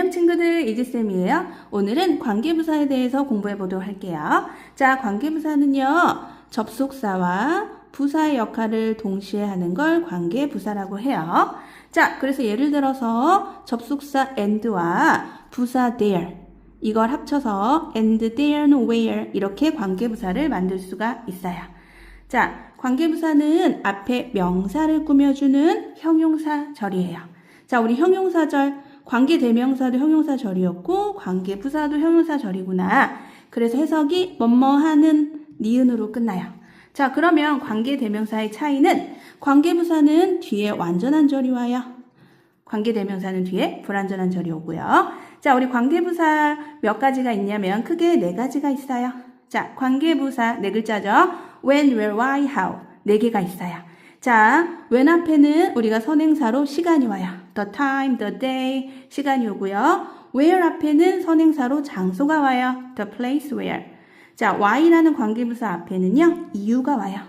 안녕 친구들 이지쌤이에요. 오늘은 관계부사에 대해서 공부해 보도록 할게요. 자, 관계부사는요. 접속사와 부사의 역할을 동시에 하는 걸 관계부사라고 해요. 자, 그래서 예를 들어서 접속사 and와 부사 there 이걸 합쳐서 and there는 where 이렇게 관계부사를 만들 수가 있어요. 자, 관계부사는 앞에 명사를 꾸며주는 형용사절이에요. 자, 우리 형용사절, 관계 대명사도 형용사절이었고, 관계 부사도 형용사절이구나. 그래서 해석이 뭐뭐 하는 니은으로 끝나요. 자, 그러면 관계 대명사의 차이는 관계 부사는 뒤에 완전한 절이 와요. 관계 대명사는 뒤에 불완전한 절이 오고요. 자, 우리 관계 부사 몇 가지가 있냐면 크게 네 가지가 있어요. 자, 관계 부사 네 글자죠. when, where, why, how 네 개가 있어요. 자, when 앞에는 우리가 선행사로 시간이 와요. the time, the day 시간이 오고요. where 앞에는 선행사로 장소가 와요. the place where. 자, why라는 관계부사 앞에는요. 이유가 와요.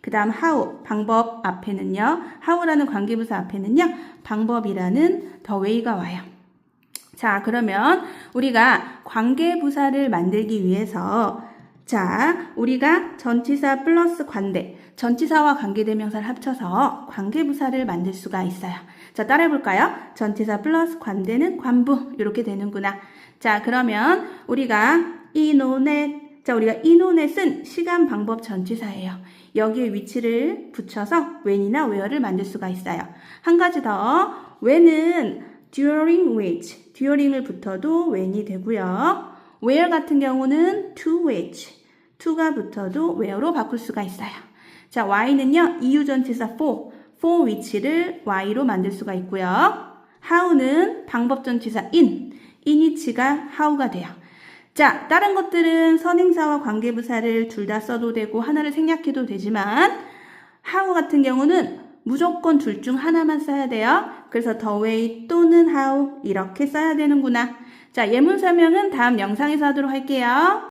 그 다음 how, 방법 앞에는요. how라는 관계부사 앞에는요. 방법이라는 the way가 와요. 자, 그러면 우리가 관계부사를 만들기 위해서 자, 우리가 전치사 플러스 관대, 전치사와 관계대명사를 합쳐서 관계부사를 만들 수가 있어요. 자, 따라해 볼까요? 전치사 플러스 관대는 관부, 이렇게 되는구나. 자, 그러면 우리가 이노넷, 자, 우리가 이노넷은 시간, 방법, 전치사예요. 여기에 위치를 붙여서 when이나 where를 만들 수가 있어요. 한 가지 더, when은 during which, during을 붙어도 when이 되고요. Where 같은 경우는 to which, to가 붙어도 where로 바꿀 수가 있어요. 자, y는요, 이유 전치사 for, for which를 y로 만들 수가 있고요. how는 방법 전치사 in, in which가 how가 돼요. 자, 다른 것들은 선행사와 관계부사를 둘 다 써도 되고 하나를 생략해도 되지만 how 같은 경우는 무조건 둘 중 하나만 써야 돼요. 그래서 the way 또는 how 이렇게 써야 되는구나. 자, 예문 설명은 다음 영상에서 하도록 할게요.